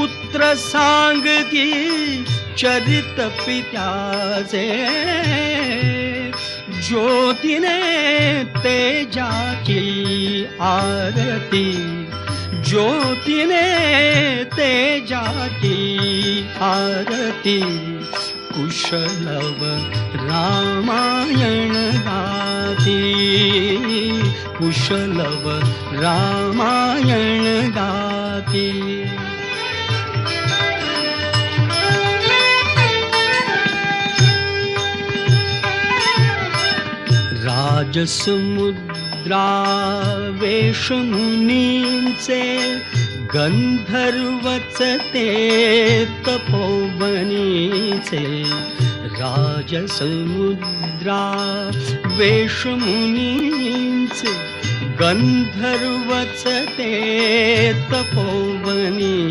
पुत्र सांगती चरित पित्याचे ज्योतीने तेजाची आरती। ज्योतीने तेजाची आरती। कुशलव रामायण गाती। कुशलव रामायण गाती राजसमुद्रा वेशमुनींचे गंधर्वचते तपोवनीचे राजसमुद्रा वेशमुनींचे गंधर्वचते तपोवनी